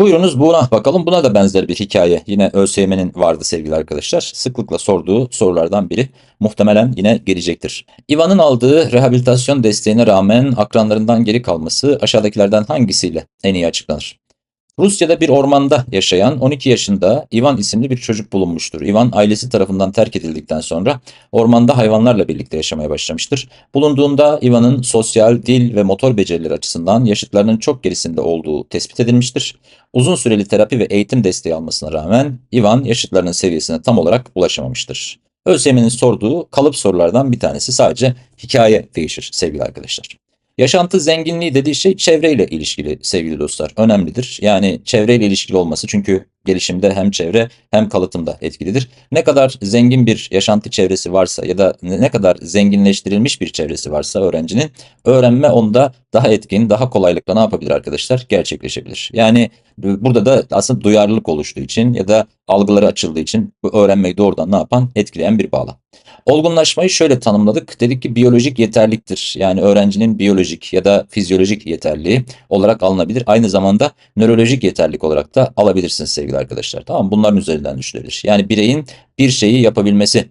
Buyurunuz buna bakalım. Buna da benzer bir hikaye. Yine ÖSYM'nin vardı sevgili arkadaşlar. Sıklıkla sorduğu sorulardan biri. Muhtemelen yine gelecektir. Ivan'ın aldığı rehabilitasyon desteğine rağmen akranlarından geri kalması aşağıdakilerden hangisiyle en iyi açıklanır? Rusya'da bir ormanda yaşayan 12 yaşında Ivan isimli bir çocuk bulunmuştur. Ivan ailesi tarafından terk edildikten sonra ormanda hayvanlarla birlikte yaşamaya başlamıştır. Bulunduğunda Ivan'ın sosyal, dil ve motor becerileri açısından yaşıtlarının çok gerisinde olduğu tespit edilmiştir. Uzun süreli terapi ve eğitim desteği almasına rağmen Ivan yaşıtlarının seviyesine tam olarak ulaşamamıştır. ÖSYM'nin sorduğu kalıp sorulardan bir tanesi sadece hikaye değişir sevgili arkadaşlar. Yaşantı zenginliği dediği şey çevreyle ilişkili sevgili dostlar. Önemlidir. Yani çevreyle ilişkili olması çünkü gelişimde hem çevre hem kalıtımda etkilidir. Ne kadar zengin bir yaşantı çevresi varsa ya da ne kadar zenginleştirilmiş bir çevresi varsa öğrencinin öğrenme onda daha etkin, daha kolaylıkla ne yapabilir arkadaşlar? Gerçekleşebilir. Yani burada da aslında duyarlılık oluştuğu için ya da algıları açıldığı için bu öğrenmeyi doğrudan ne yapan? Etkileyen bir bağlam. Olgunlaşmayı şöyle tanımladık. Dedik ki biyolojik yeterliktir. Yani öğrencinin biyolojik ya da fizyolojik yeterliği olarak alınabilir. Aynı zamanda nörolojik yeterlik olarak da alabilirsiniz sevgili arkadaşlar. Tamam? Bunların üzerinden düşünebilir. Yani bireyin bir şeyi yapabilmesi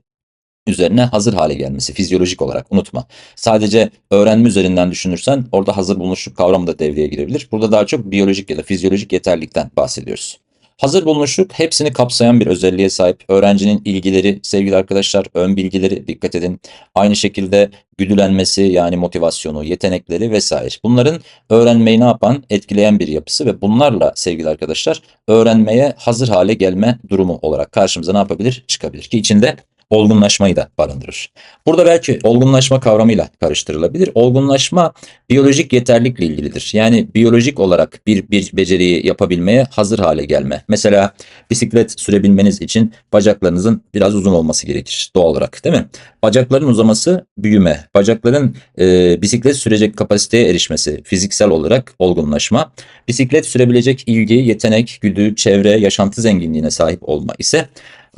üzerine hazır hale gelmesi fizyolojik olarak unutma. Sadece öğrenme üzerinden düşünürsen orada hazır bulunuşluk kavramı da devreye girebilir. Burada daha çok biyolojik ya da fizyolojik yeterlikten bahsediyoruz. Hazır bulunuşluk hepsini kapsayan bir özelliğe sahip. Öğrencinin ilgileri, sevgili arkadaşlar, ön bilgileri dikkat edin. Aynı şekilde güdülenmesi yani motivasyonu, yetenekleri vesaire. Bunların öğrenmeyi ne yapan, etkileyen bir yapısı ve bunlarla sevgili arkadaşlar öğrenmeye hazır hale gelme durumu olarak karşımıza ne yapabilir? Çıkabilir ki içinde olgunlaşmayı da barındırır. Burada belki olgunlaşma kavramıyla karıştırılabilir. Olgunlaşma biyolojik yeterlikle ilgilidir. Yani biyolojik olarak bir, bir beceriyi yapabilmeye hazır hale gelme. Mesela bisiklet sürebilmeniz için bacaklarınızın biraz uzun olması gerekir doğal olarak değil mi? Bacakların uzaması büyüme, bacakların e, bisiklet sürecek kapasiteye erişmesi fiziksel olarak olgunlaşma. Bisiklet sürebilecek ilgi, yetenek, güdü, çevre, yaşantı zenginliğine sahip olma ise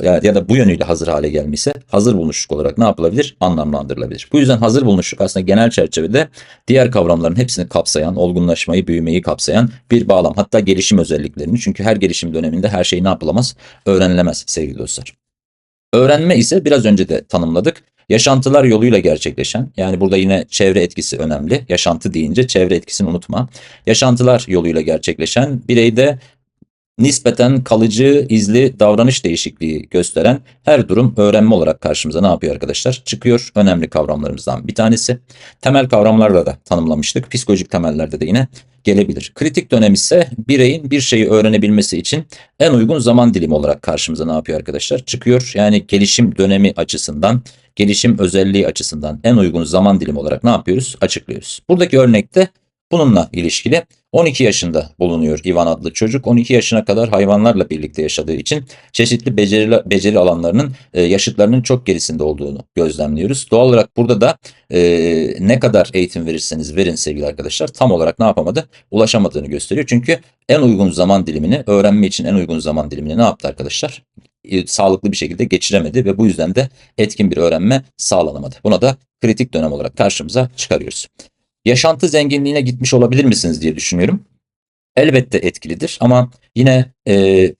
ya, da bu yönüyle hazır hale gelmişse hazır bulunuşluk olarak ne yapılabilir? Anlamlandırılabilir. Bu yüzden hazır bulunuşluk aslında genel çerçevede diğer kavramların hepsini kapsayan, olgunlaşmayı, büyümeyi kapsayan bir bağlam. Hatta gelişim özelliklerini. Çünkü her gelişim döneminde her şey ne yapılamaz? Öğrenilemez sevgili dostlar. Öğrenme ise biraz önce de tanımladık. Yaşantılar yoluyla gerçekleşen, yani burada yine çevre etkisi önemli. Yaşantı deyince çevre etkisini unutma. Yaşantılar yoluyla gerçekleşen bireyde nispeten kalıcı, izli davranış değişikliği gösteren her durum öğrenme olarak karşımıza ne yapıyor arkadaşlar? Çıkıyor. Önemli kavramlarımızdan bir tanesi. Temel kavramlarla da tanımlamıştık. Psikolojik temellerde de yine gelebilir. Kritik dönem ise bireyin bir şeyi öğrenebilmesi için en uygun zaman dilimi olarak karşımıza ne yapıyor arkadaşlar? Çıkıyor. Yani gelişim dönemi açısından, gelişim özelliği açısından en uygun zaman dilimi olarak ne yapıyoruz? Açıklıyoruz. Buradaki örnekte bununla ilişkili 12 yaşında bulunuyor Ivan adlı çocuk. 12 yaşına kadar hayvanlarla birlikte yaşadığı için çeşitli beceri, beceri alanlarının e, yaşıtlarının çok gerisinde olduğunu gözlemliyoruz. Doğal olarak burada da e, ne kadar eğitim verirseniz verin sevgili arkadaşlar tam olarak ne yapamadı? Ulaşamadığını gösteriyor. Çünkü en uygun zaman dilimini öğrenme için en uygun zaman dilimini ne yaptı arkadaşlar? E, sağlıklı bir şekilde geçiremedi ve bu yüzden de etkin bir öğrenme sağlanamadı. Buna da kritik dönem olarak karşımıza çıkarıyoruz yaşantı zenginliğine gitmiş olabilir misiniz diye düşünüyorum. Elbette etkilidir ama yine e,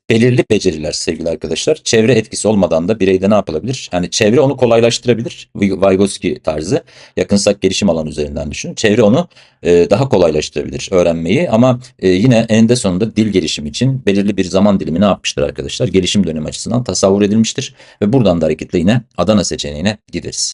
belirli beceriler sevgili arkadaşlar çevre etkisi olmadan da bireyde ne yapılabilir? Yani çevre onu kolaylaştırabilir. Vygotsky tarzı yakınsak gelişim alanı üzerinden düşünün. Çevre onu e, daha kolaylaştırabilir öğrenmeyi ama e, yine eninde sonunda dil gelişimi için belirli bir zaman dilimi ne yapmıştır arkadaşlar? Gelişim dönemi açısından tasavvur edilmiştir ve buradan da hareketle yine Adana seçeneğine gideriz.